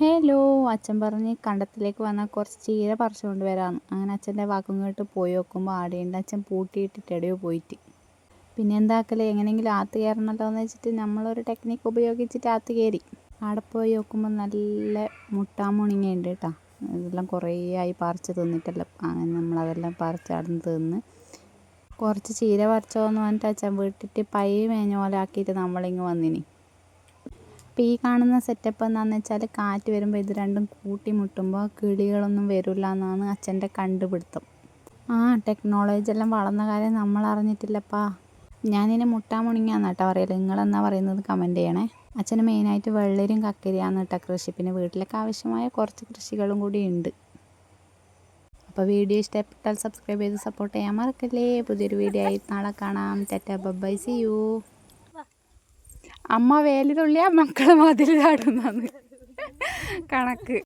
Hello അച്ഛൻ പറഞ്ഞ് കണ്ടത്തിലേക്ക് വന്നാൽ കുറച്ച് ചീര പറിച്ചുകൊണ്ട് വരാമെന്ന് അങ്ങനെ അച്ഛന്റെ വാക്കും കേട്ട് പോയി നോക്കുമ്പോൾ ആടെയുണ്ട്. അച്ഛൻ പൂട്ടിയിട്ടിട്ട് എടയോ പോയിട്ട്. പിന്നെ എന്താക്കലേ? എങ്ങനെയെങ്കിലും ആത്ത് കയറണമല്ലോ എന്ന് വെച്ചിട്ട് നമ്മളൊരു ടെക്നിക്ക് ഉപയോഗിച്ചിട്ട് ആത്ത് കയറി. ആടെ പോയി നോക്കുമ്പോൾ നല്ല മുട്ടാ മുട്ടാമുണിങ്ങയുണ്ട് കേട്ടോ. ഇതെല്ലാം കുറേ ആയി പറിച്ച് തിന്നിട്ടല്ല. അങ്ങനെ നമ്മളതെല്ലാം പറിച്ച് അവിടെ നിന്ന് തിന്ന് കുറച്ച് ചീര പറിച്ചോന്ന് പറഞ്ഞിട്ട് അച്ഛൻ വീട്ടിട്ട് പൈ മേഞ്ഞ പോലെ ആക്കിയിട്ട് നമ്മളിങ്ങ് വന്നിനി. അപ്പോൾ ഈ കാണുന്ന സെറ്റപ്പ് എന്താണെന്ന് വെച്ചാൽ കാറ്റ് വരുമ്പോൾ ഇത് രണ്ടും കൂട്ടി മുട്ടുമ്പോൾ കിളികളൊന്നും വരില്ല എന്നാണ് അച്ഛന്റെ കണ്ടുപിടുത്തം. ആ ടെക്നോളജി എല്ലാം വളർന്ന കാര്യം നമ്മൾ അറിഞ്ഞിട്ടില്ലപ്പാ. ഞാനിനെ മുട്ടാ മുണിങ്ങാന്ന് കേട്ടോ പറയൽ. നിങ്ങളെന്നാ പറയുന്നത് കമന്റ് ചെയ്യണേ. അച്ഛന് മെയിനായിട്ട് വെള്ളരിയും കക്കരിയാന്ന് കേട്ടോ കൃഷി. പിന്നെ വീട്ടിലൊക്കെ ആവശ്യമായ കുറച്ച് കൃഷികളും കൂടി ഉണ്ട്. അപ്പോൾ വീഡിയോ ഇഷ്ടപ്പെട്ടാൽ സബ്സ്ക്രൈബ് ചെയ്ത് സപ്പോർട്ട് ചെയ്യാൻ മറക്കല്ലേ. പുതിയൊരു വീഡിയോ ആയി നാളെ കാണാം. ടെറ്റ ബൈ സി യു അമ്മ വേലിതുള്ളിയാ മക്കൾ മതിൽ ചാടുന്നാന്ന് കണക്ക്.